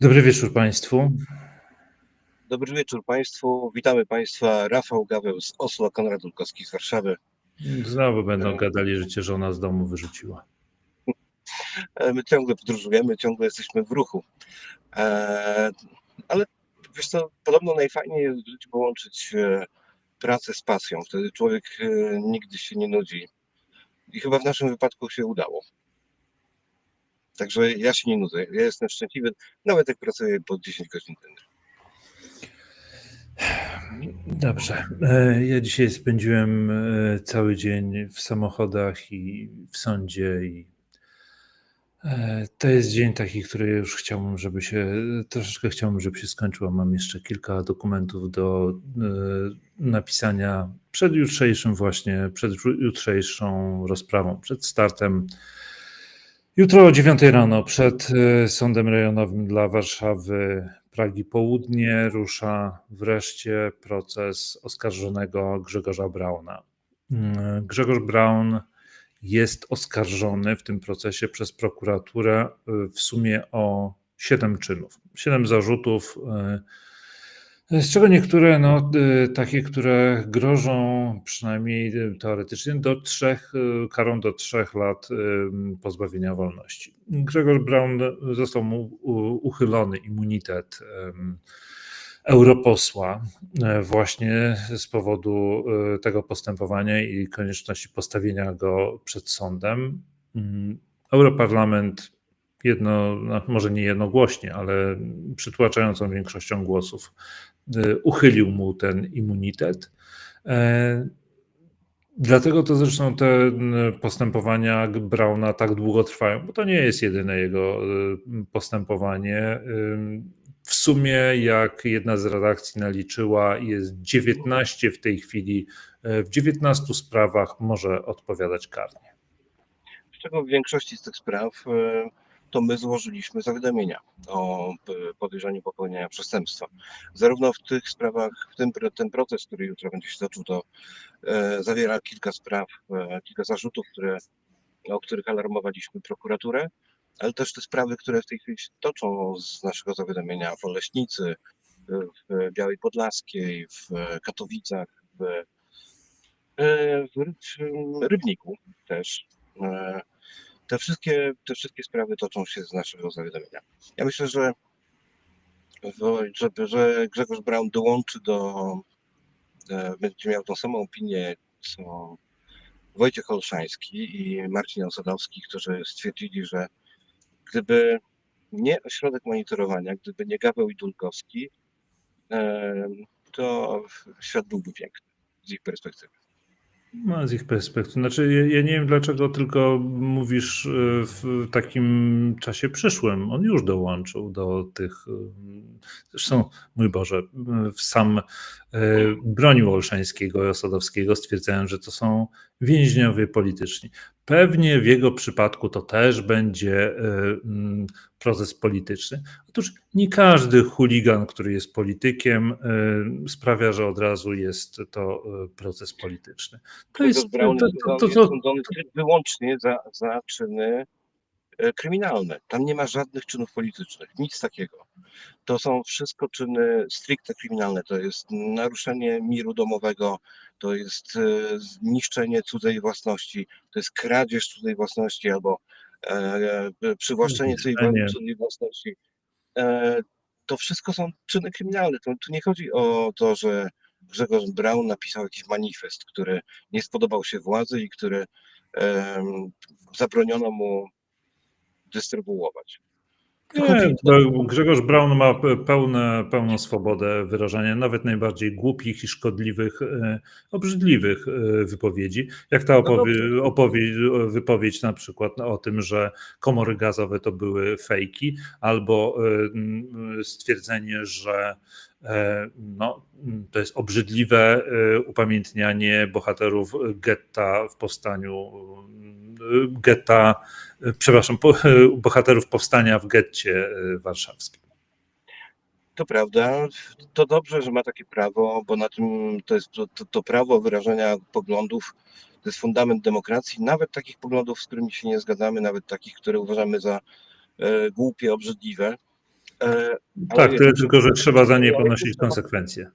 Dobry wieczór Państwu. Dobry wieczór Państwu. Witamy Państwa. Rafał Gaweł z Oslo, Konrad Ulkowski z Warszawy. Znowu będą gadali, że cię żona z domu wyrzuciła. E, My ciągle podróżujemy, ciągle jesteśmy w ruchu. E, Ale wiesz co, podobno najfajniej jest w życiu połączyć e, pracę z pasją. Wtedy człowiek nigdy się nie nudzi. I chyba w naszym wypadku się udało. Także ja się nie nudzę. Ja jestem szczęśliwy, nawet jak pracuję po 10 godzin dziennie. Dobrze. E, Ja dzisiaj spędziłem e, cały dzień w samochodach i w sądzie i e, to jest dzień taki, który już chciałbym, żeby się, troszeczkę chciałbym, żeby się skończył, mam jeszcze kilka dokumentów do napisania przed jutrzejszym właśnie, przed jutrzejszą rozprawą, przed startem Jutro o 9 rano przed e, Sądem Rejonowym dla Warszawy Pragi Południe rusza wreszcie proces oskarżonego Grzegorza Brauna. Mm, Grzegorz Braun jest oskarżony w tym procesie przez prokuraturę e, w sumie o siedem czynów, siedem zarzutów, e, z czego niektóre, no, y, takie, które grożą przynajmniej y, teoretycznie do trzech, y, karą do trzech lat pozbawienia wolności. Grzegorz Braun został mu uchylony immunitet europosła e, właśnie z powodu tego postępowania i konieczności postawienia go przed sądem. Mm, Europarlament jedno, no, może nie jednogłośnie, ale przytłaczającą większością głosów uchylił mu ten immunitet. E, Dlatego to zresztą te n, postępowania Brauna tak długo trwają, bo to nie jest jedyne jego y, postępowanie. W sumie, jak jedna z redakcji naliczyła, jest 19 w tej chwili, e, w 19 sprawach może odpowiadać karnie. Z czego w większości z tych spraw to my złożyliśmy zawiadomienia o podejrzeniu popełnienia przestępstwa. Zarówno w tych sprawach, w tym ten proces, który jutro będzie się toczył, to e, zawiera kilka spraw, e, kilka zarzutów, które, o których alarmowaliśmy prokuraturę, ale też te sprawy, które w tej chwili się toczą z naszego zawiadomienia w Oleśnicy, w Białej Podlaskiej, w Katowicach, w, e, w Ryb- Rybniku też. E, te wszystkie, te wszystkie sprawy toczą się z naszego zawiadomienia. Ja myślę, że, że, że Grzegorz Braun dołączy do, e, będzie miał tą samą opinię, co Wojciech Olszański i Marcin Osadowski, którzy stwierdzili, że gdyby nie ośrodek monitorowania, gdyby nie Gaweł i Dulkowski, e, to świat byłby piękny z ich perspektywy. No, z ich perspektywy. Znaczy, ja, ja nie wiem, dlaczego tylko mówisz y, w takim czasie przyszłym. On już dołączył do tych. y, Zresztą, mój Boże, y, sam y, bronił Olszańskiego i Osadowskiego, stwierdzając, że to są więźniowie polityczni. Pewnie w jego przypadku to też będzie y, mm, proces polityczny. Otóż nie każdy chuligan, który jest politykiem, y, sprawia, że od razu jest to proces polityczny. To jest to, to, to, to, wyłącznie za, za czyny e, kryminalne. Tam nie ma żadnych czynów politycznych, nic takiego. To są wszystko czyny stricte kryminalne. To jest naruszenie miru domowego, to jest e, zniszczenie cudzej własności, to jest kradzież cudzej własności albo e, e, przywłaszczenie cudzej, własności. E, to wszystko są czyny kryminalne. Tu, tu nie chodzi o to, że Grzegorz Braun napisał jakiś manifest, który nie spodobał się władzy i który em, zabroniono mu dystrybuować. Nie, Grzegorz Braun ma pe- pełne, pełną swobodę wyrażania nawet najbardziej głupich i szkodliwych, e, obrzydliwych e, wypowiedzi. Jak ta opowie, opowie, wypowiedź na przykład o tym, że komory gazowe to były fejki, albo e, stwierdzenie, że no, to jest obrzydliwe upamiętnianie bohaterów getta w powstaniu getta przepraszam, bohaterów powstania w getcie e, warszawskim. To prawda, to dobrze, że ma takie prawo, bo na tym to jest to, to, to prawo wyrażania poglądów, to jest fundament demokracji, nawet takich poglądów, z którymi się nie zgadzamy, nawet takich, które uważamy za e, głupie, obrzydliwe. E, Tak, tyle tylko, że trzeba za nie ponosić konsekwencje.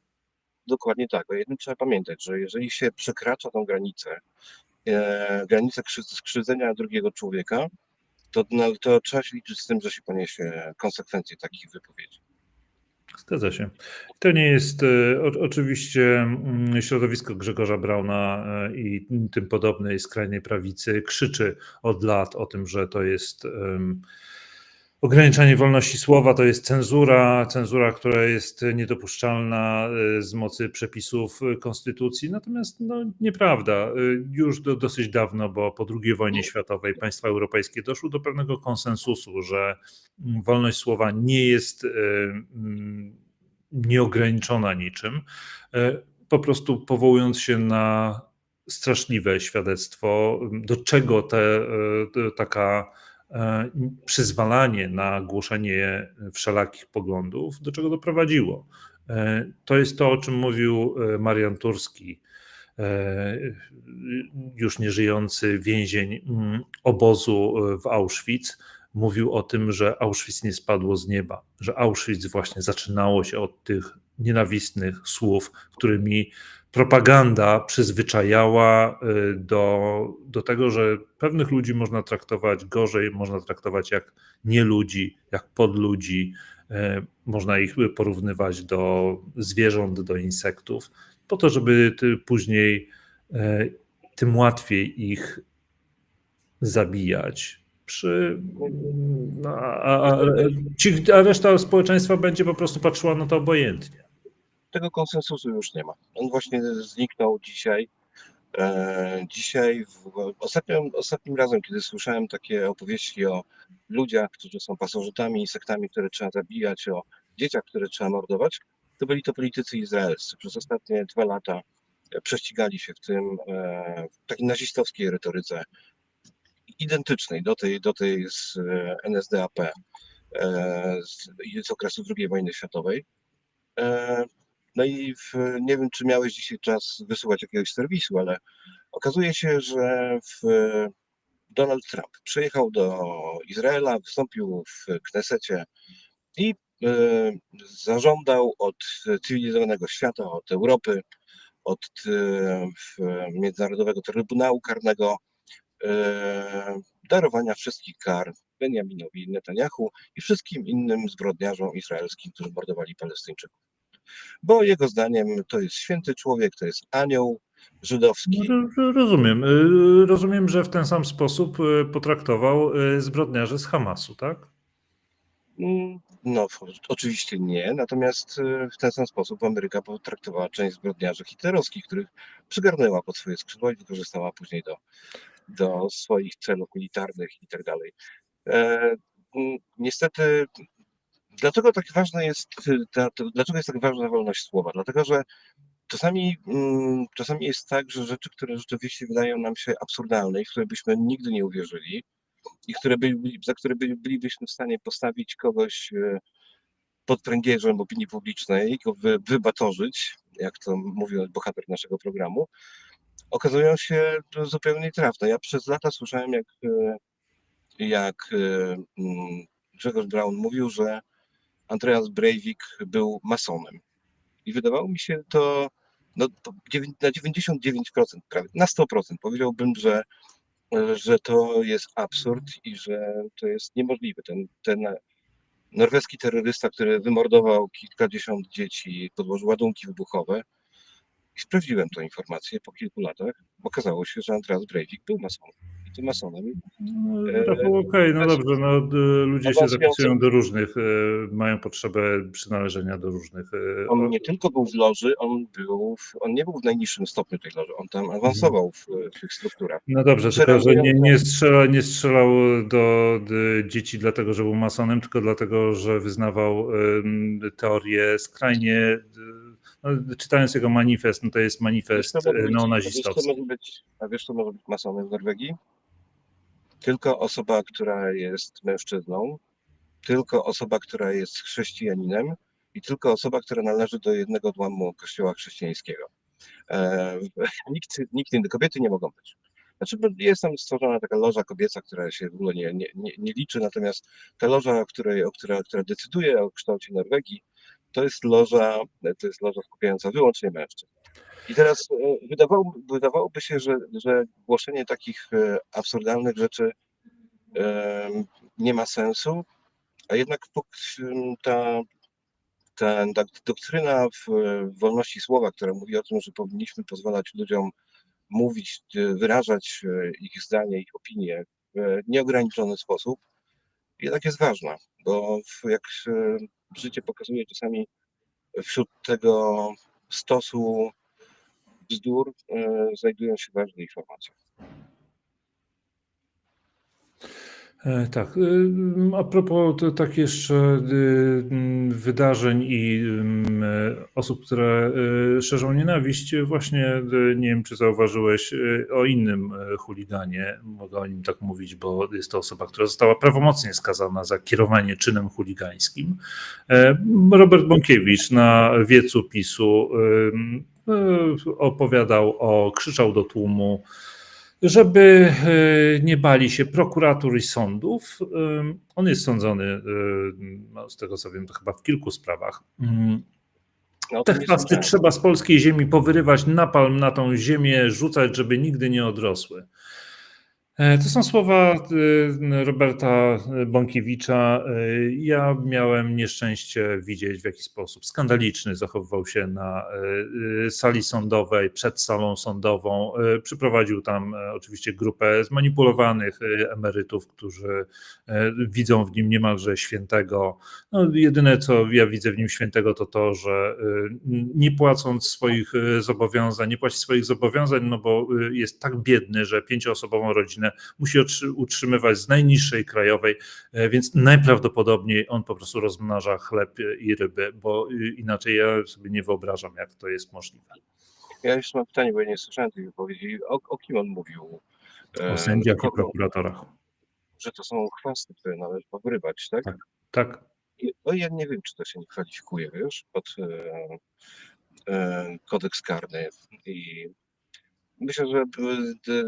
Dokładnie tak. O jednym trzeba pamiętać, że jeżeli się przekracza tą granicę, e, granicę krzy- skrzywdzenia drugiego człowieka, to, no, to trzeba się liczyć z tym, że się poniesie konsekwencje takich wypowiedzi. Zgadza się. To nie jest e, o, oczywiście mm, środowisko Grzegorza Brauna e, i tym podobnej skrajnej prawicy krzyczy od lat o tym, że to jest em, ograniczanie wolności słowa, to jest cenzura, cenzura, która jest niedopuszczalna e, z mocy przepisów e, konstytucji. Natomiast no, nieprawda. E, Już do, dosyć dawno, bo po II wojnie światowej państwa europejskie doszły do pewnego konsensusu, że mm, wolność słowa nie jest mm, nieograniczona niczym, po prostu powołując się na straszliwe świadectwo, do czego te, taka przyzwalanie na głoszenie wszelakich poglądów, do czego doprowadziło. E, To jest to, o czym mówił e, Marian Turski, e, już nieżyjący więzień mm, obozu e, w Auschwitz. Mówił o tym, że Auschwitz nie spadło z nieba, że Auschwitz właśnie zaczynało się od tych nienawistnych słów, którymi propaganda przyzwyczajała y, do, do tego, że pewnych ludzi można traktować gorzej, można traktować jak nieludzi, jak podludzi, y, można ich porównywać do zwierząt, do insektów, po to, żeby później y, tym łatwiej ich zabijać. Przy, no, a, a, ci, a reszta społeczeństwa będzie po prostu patrzyła na to obojętnie. Tego konsensusu już nie ma. On właśnie zniknął dzisiaj. E, dzisiaj, w, ostatnim, ostatnim razem, kiedy słyszałem takie opowieści o ludziach, którzy są pasożytami i sektami, które trzeba zabijać, o dzieciach, które trzeba mordować, to byli to politycy izraelscy. Przez ostatnie dwa lata prześcigali się w tym e, w takiej nazistowskiej retoryce, identycznej do tej, do tej z e, NSDAP z, z okresu II wojny światowej. No i w, nie wiem, czy miałeś dzisiaj czas wysłuchać jakiegoś serwisu, ale okazuje się, że w Donald Trump przyjechał do Izraela, wystąpił w Knesecie i e, zażądał od cywilizowanego świata, od Europy, od w Międzynarodowego Trybunału Karnego e, darowania wszystkich kar Benjaminowi Netanyahu i wszystkim innym zbrodniarzom izraelskim, którzy mordowali Palestyńczyków. Bo jego zdaniem to jest święty człowiek, to jest anioł żydowski. No, ro- ro- Rozumiem. Y, Rozumiem, że w ten sam sposób y, potraktował y, zbrodniarzy z Hamasu, tak? Mm, No, oczywiście nie, natomiast w ten sam sposób Ameryka potraktowała część zbrodniarzy hitlerowskich, których przygarnęła pod swoje skrzydła i wykorzystała później do, do swoich celów militarnych i tak dalej. E, mm, Niestety, dlaczego tak ważna jest, y, ta, dlaczego jest tak ważna wolność słowa? Dlatego, że czasami, mm, czasami jest tak, że rzeczy, które rzeczywiście wydają nam się absurdalne i w które byśmy nigdy nie uwierzyli, i które byli, za które byli, bylibyśmy w stanie postawić kogoś e, pod pręgierzem opinii publicznej, go wy, wybatorzyć, jak to mówił bohater naszego programu, okazują się zupełnie trafne. Ja przez lata słyszałem, jak, e, jak mm, Grzegorz Braun mówił, że Andreas Breivik był masonem. I wydawało mi się to no, na 99%, prawie na 100% powiedziałbym, że że to jest absurd i że to jest niemożliwe. Ten, ten norweski terrorysta, który wymordował kilkadziesiąt dzieci, podłożył ładunki wybuchowe. I sprawdziłem tę informację po kilku latach. Okazało się, że Andreas Breivik był masonem. Tym masonem No, E, Rafał, Okej, no też- dobrze, no, y, ludzie się zapisują do różnych, y, mają potrzebę przynależenia do różnych. on nie tylko był w loży, on, był w, on nie był w najniższym stopniu tej loży, on tam awansował w, w tych strukturach. No dobrze, tylko że nie, nie, strzela, nie strzelał do, do dzieci dlatego, że był masonem, tylko dlatego, że wyznawał ym, teorie skrajnie. No, czytając jego manifest, no to jest manifest neonazistowski. a wiesz, co może być masonem w Norwegii? Tylko osoba, która jest mężczyzną, tylko osoba, która jest chrześcijaninem i tylko osoba, która należy do jednego odłamu kościoła chrześcijańskiego. E, nikt, nikt inny, kobiety nie mogą być. Znaczy, jest tam stworzona taka loża kobieca, która się w ogóle nie, nie, nie, nie liczy, natomiast ta loża, o której, o która, która decyduje o kształcie Norwegii, to jest loża, to jest loża skupiająca wyłącznie mężczyzn. I teraz e, wydawało, wydawałoby się, że, że głoszenie takich e, absurdalnych rzeczy em, nie ma sensu, a jednak ta, ta, ta doktryna w, wolności słowa, która mówi o tym, że powinniśmy pozwalać ludziom mówić, e, wyrażać e, ich zdanie, ich opinie w nieograniczony sposób, jednak jest ważna, bo jak e, życie pokazuje czasami wśród tego stosu bzdur e, znajdują się ważne informacje. Tak. y, A propos tak jeszcze y, wydarzeń i e, osób, które y, szerzą nienawiść, właśnie nie wiem, czy zauważyłeś o innym e, chuliganie. Mogę o nim tak mówić, bo jest to osoba, która została prawomocnie skazana za kierowanie czynem chuligańskim. Robert Bąkiewicz na wiecu PiSu opowiadał o, krzyczał do tłumu, żeby e, nie bali się prokuratur i sądów. Ym, On jest sądzony, y, no, z tego co wiem, to chyba w kilku sprawach. Ym, No, Te chwasty trzeba z polskiej ziemi powyrywać, napalm na tą ziemię rzucać, żeby nigdy nie odrosły. E, To są słowa y, Roberta Bąkiewicza. Y, Ja miałem nieszczęście widzieć, w jaki sposób skandaliczny zachowywał się na sali sądowej, przed salą sądową. Przyprowadził tam e, oczywiście grupę zmanipulowanych emerytów, którzy e, widzą w nim niemalże świętego. No, jedyne, co ja widzę w nim świętego, to to, że nie płacąc swoich zobowiązań, nie płaci swoich zobowiązań, no bo jest tak biedny, że pięcioosobową rodzinę musi utrzymywać z najniższej krajowej, e, więc najprawdopodobniej on po prostu rozmnaża chleb i ryby, bo y, inaczej ja sobie nie wyobrażam, jak to jest możliwe. Ja jeszcze mam pytanie, bo ja nie słyszałem tej wypowiedzi. O, o kim on mówił? E, O sędziach i prokuratorach. Że to są chwasty, które należy powyrywać, tak? Tak. Tak. No ja nie wiem, czy to się nie kwalifikuje, wiesz, pod e, e, kodeks karny. I myślę, że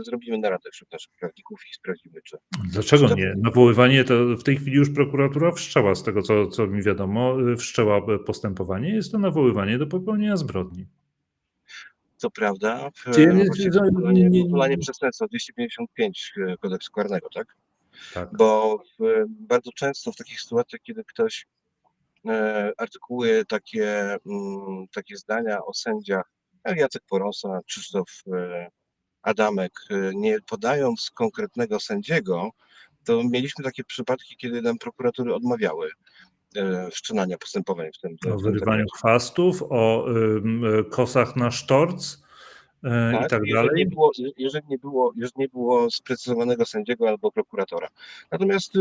zrobimy naradę wśród naszych prawników i sprawdzimy, czy Dlaczego Czy to- nie? Nawoływanie to w tej chwili już prokuratura wszczęła, z tego co, co mi wiadomo, y, wszczęła y, postępowanie. Jest to nawoływanie do popełnienia zbrodni. co prawda w nie- to nie- wykonanie, nie- wykonanie przestępstwa 255 kodeksu karnego, tak? Tak. Bo w, bardzo często w takich sytuacjach, kiedy ktoś e, artykułuje takie, mm, takie zdania o sędziach, Jacek Porosa, Krzysztof e, Adamek, e, nie podając konkretnego sędziego, to mieliśmy takie przypadki, kiedy nam prokuratury odmawiały e, wszczynania postępowań w tym, O wyrywaniu chwastów, o kosach na sztorc y, i tak jeżeli dalej. Nie było, jeżeli, nie było, jeżeli nie było sprecyzowanego sędziego albo prokuratora. Natomiast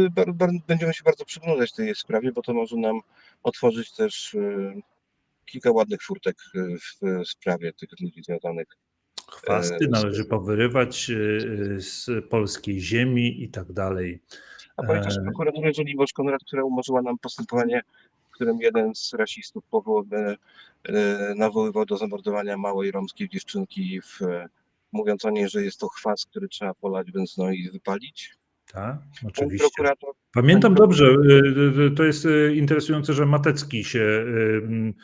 będziemy się bardzo przyglądać tej sprawie, bo to może nam otworzyć też kilka ładnych furtek y, w, sprawie tych ludzi związanych. Chwasty e, należy powyrywać y, z polskiej ziemi i tak dalej. A pamiętasz E, prokuraturę Żoliborz Konrad, która umorzyła nam postępowanie, w którym jeden z rasistów powoł, e, e, nawoływał do zamordowania małej romskiej dziewczynki, w, e, mówiąc o niej, że jest to chwast, który trzeba polać benzyną i wypalić. Tak, oczywiście. prokurator Pamiętam dobrze, y, y, to jest y, interesujące, że Matecki się y,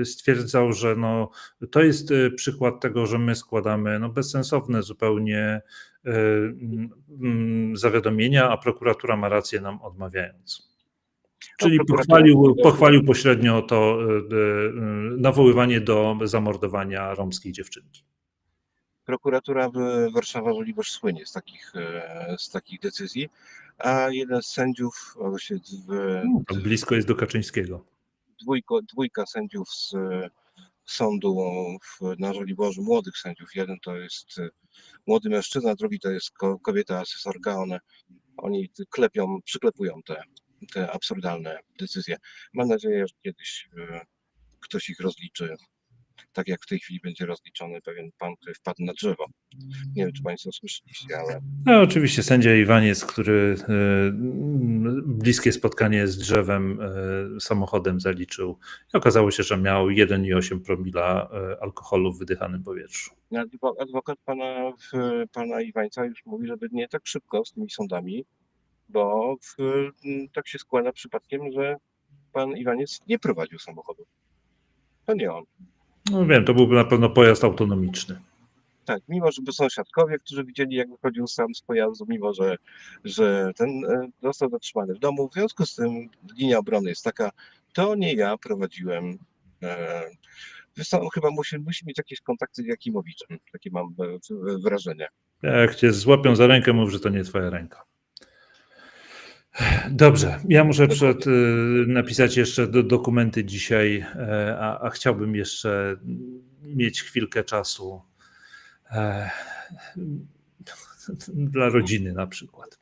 y, stwierdzał, że no, to jest y, przykład tego, że my składamy no, bezsensowne zupełnie y, mm, zawiadomienia, a prokuratura ma rację nam odmawiając. Czyli pochwalił, pochwalił pośrednio to y, y, y, nawoływanie do zamordowania romskiej dziewczynki. Prokuratura Warszawa Żoliborz słynie z takich, e, z takich decyzji, a jeden z sędziów, a właściwie w, To blisko jest do Kaczyńskiego. dwójko, dwójka sędziów z e, sądu w, na Żoliborzu, młodych sędziów. Jeden to jest e, młody mężczyzna, drugi to jest ko, kobieta asesorka. One, oni klepią, przyklepują te, te absurdalne decyzje. Mam nadzieję, że kiedyś ktoś ich rozliczy Tak jak w tej chwili będzie rozliczony pewien pan, który wpadł na drzewo. Nie wiem, czy Państwo słyszeliście, ale No, oczywiście sędzia Iwaniec, który e, bliskie spotkanie z drzewem e, samochodem zaliczył. I okazało się, że miał 1,8 promila e, alkoholu w wydychanym powietrzu. adwo- adwokat pana, pana Iwańca już mówi, żeby nie tak szybko z tymi sądami, bo w, tak się składa przypadkiem, że pan Iwaniec nie prowadził samochodu. To nie on. No wiem, to byłby na pewno pojazd autonomiczny. Tak, mimo że by są świadkowie, którzy widzieli, jak wychodził sam z pojazdu, mimo że, że ten e, został zatrzymany w domu. W związku z tym linia obrony jest taka, to nie ja prowadziłem. E, zresztą chyba musi, musi mieć jakieś kontakty z Jakimowiczem, takie mam e, wrażenie. Jak cię złapią za rękę, mów, że to nie twoja ręka. Dobrze, ja muszę przed, y, napisać jeszcze do, dokumenty dzisiaj, e, a, a chciałbym jeszcze mieć chwilkę czasu e, dla rodziny na przykład.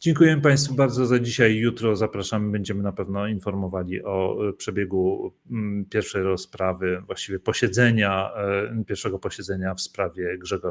Dziękuję Państwu bardzo za dzisiaj. Jutro zapraszamy, będziemy na pewno informowali o e, przebiegu mm, pierwszej rozprawy, właściwie posiedzenia, e, pierwszego posiedzenia w sprawie Grzegorza.